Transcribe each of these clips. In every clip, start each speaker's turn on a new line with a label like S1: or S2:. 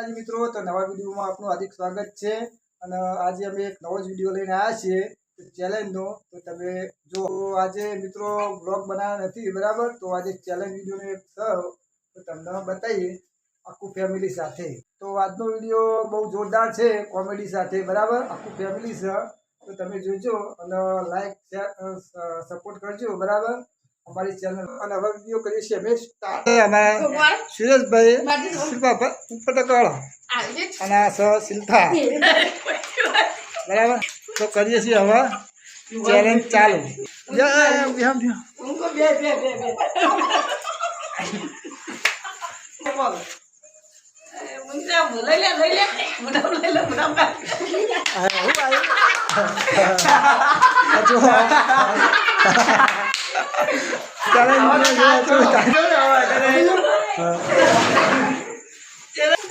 S1: માતાજી મિત્રો, તો નવા વિડીયોમાં આપનું હાર્દિક સ્વાગત છે. અને આજે અમે એક નવો જ વીડિયો લઈને આવ્યા છીએ ચેલેન્જનો. તો તમે જો આજે મિત્રો બ્લોગ બનાવ્યા નથી, બરાબર? તો આજે ચેલેન્જ વિડીયોનો એક છે. તો તમને બતાવીએ આખું ફેમિલી સાથે. તો આજનો વીડિયો બહુ જોરદાર છે, કોમેડી સાથે, બરાબર? આખું ફેમિલી છે. તો તમે જોજો અને લાઈક, શેર સપોર્ટ કરજો, બરાબર? અમારી ચેનલ અને હવે વીડિયો કરીએ છીએ. અમે અમારા સુરેશભાઈ શિલ્પા ઉપર તો અને આ સ શિલ્પા. બરાબર? તો કરીએ છીએ હવે ચેલેન્જ ચાલુ. જય ભીમ ભીમ. આ હું આવ્યું? આ જો. ચેલેન્જ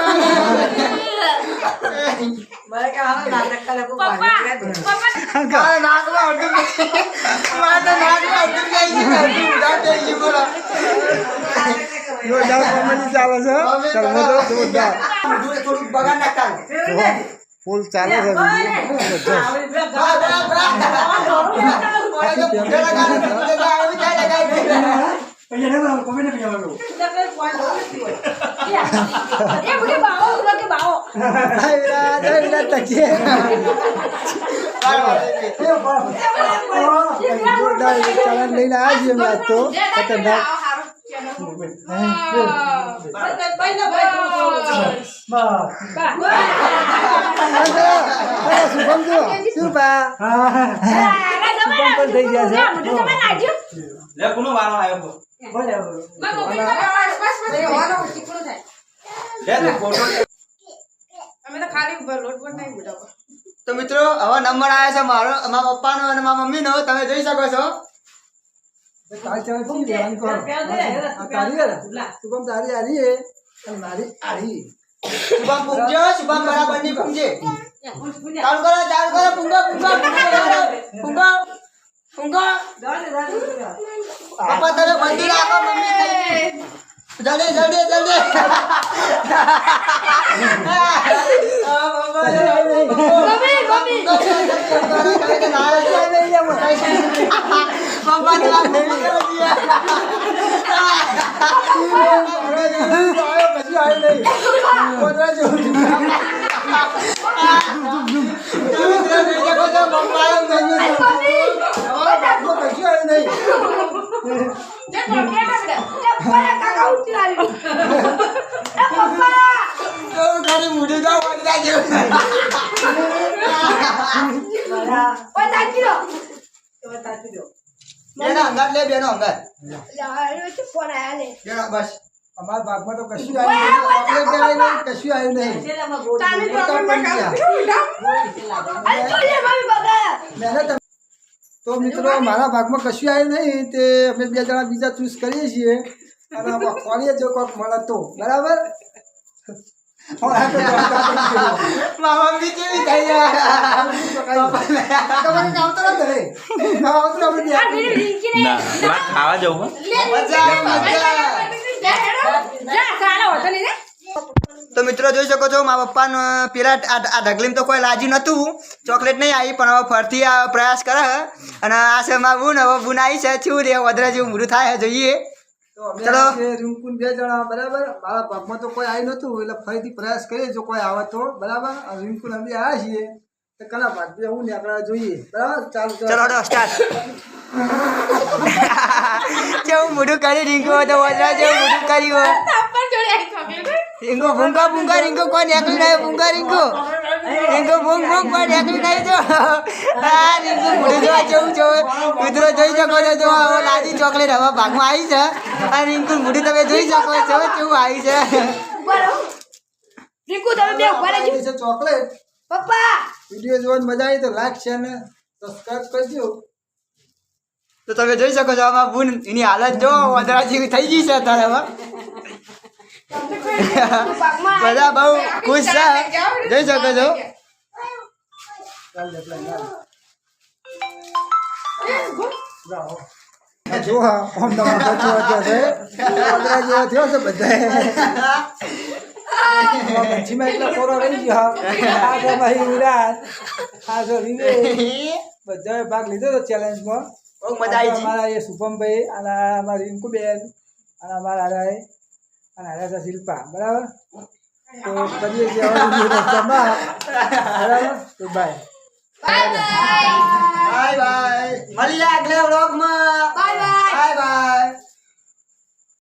S1: ફૂલ ચાલે છે જબરજસ્ત. આયરા, mira, ay, mira, está લઈને છીએ અમે આજ તો ખતરનાક શુભમ જો શુભા શુભમ પણ થઈ ગયા
S2: આવ્યો લે નહીં ફોટો
S3: તો મિત્રો હવે નંબર આવ્યા છે મારો મારા પપ્પાનો અને મારા મમ્મીનો તમે જોઈ શકો છો?
S1: શુભમ તારી હારી હે મારી હારી
S3: શુભમ પૂંજ્યો શુભમ બરાબરની પૂંજે ચાલુ કરો ચાલુ કરો પૂંગો પૂંગો પૂંગો પૂંગો પપ્પા તમે બંધી રાખો મમ્મી જલ્દી જલ્દી આ પપ્પા પપ્પા તમારા ભેગી કરી
S1: કશું આવ્યું નહીં કોતરા જેવું છે. આમાં કશું આવ્યું નહીં
S3: બસ.
S1: અમારા ભાગમાં તો કશું આવ્યું નહીં. કશું આવ્યું નહીં. તો મિત્રો મારા ભાગમાં કશું આવ્યું નહીં. તે અમે બે જણા બીજા ચૂઝ કરીએ છીએ. અને આમાં કોણીએ જો કોઈક મળે તો બરાબર? હવે આ તો દોડતા પડી ગયું.
S3: મામા બી કેવી થઈ ગયા?
S1: તમારે કામ તો નથી રે. આવું તો આપણે
S2: ના ખાવા જવું
S3: મજા મજા તો મિત્રો જોઈ શકો છો મારા પપ્પાનો પેલા આ ઢગલીમ તો કોઈ લાજી નહોતું. ચોકલેટ નહીં આવી પણ હવે ફરતી આ પ્રયાસ કરે. અને આ છે બુન હવે બુન આવી છે છું રે વધરા જેવું મોઢું થાય છે જોઈએ.
S1: રિંકુન બે જણા બરાબર? મારા ભાગમાં તો કોઈ આવી નતું એટલે ફરીથી પ્રયાસ કરીએ જો કોઈ આવે તો બરાબર? આ રિંકુન અમે આવ્યા છીએ તો કલા ભાગ બે હું નીકળવા જોઈએ. બરાબર? ચાલુ.
S3: ચલો. હડો સ્ટાર્ટ કેવું મોઢું કરી રિંકુ તો વધરા જેવું મોઢું કર્યું. રીંગો ભૂંગા ભૂંગા રિંકુ કોઈ નીકળી નહીં ભૂંગા રીંગો. રીંગો ભૂંગ ભૂંગ કોઈ નીકળી નહીં જો. આ રીંગો ભૂલી જવા જેવું જો મિત્રો જોઈ શકો છો જો હવે લાદી ચોકલેટ હવે ભાગમાં આવી છે. આ રીંકુ ભૂલી તમે જોઈ શકો છો કેવું આવી છે.
S4: રીકુ તમે બે ઊભા રહેજો
S1: ચોકલેટ.
S4: પપ્પા.
S1: વીડિયો જોવાની મજા આવી તો લાઈક શેર ને સબસ્ક્રાઇબ કરજો.
S3: તો તમે જોઈ શકો છો આમાં બુન એની હાલત જો વધરા જેવી થઈ ગઈ છે અત્યારે હવે. બધા બહુ ખુશ છે. જોઈ શકો છો.
S1: ચાલ જેટલા ચાલ. જાઓ. આ જો હા આમ તો મોટો જેવો થયો છે વાંદરા જેવો થયો છે બધાય આમાં પંછીમાં એટલો કોરો રહી ગયો આ છે ભાઈ વિરાટ આ છે વિવેક બધાએ ભાગ લીધો હતો ચેલેન્જમાં
S3: બહુ મજા આવી છે
S1: અમારા એ શુભમભાઈ અને અમારી રિંકુબેન અને અમારા હારા અને હારા છે શિલ્પા બરાબર તો કરીએ છીએ હવે વીડિયો રસ્તામાં. બરાબર તો બાય
S3: બાય બાય મળી આગલે વ્લોગમાં
S4: બાય બાય
S3: બાય બાય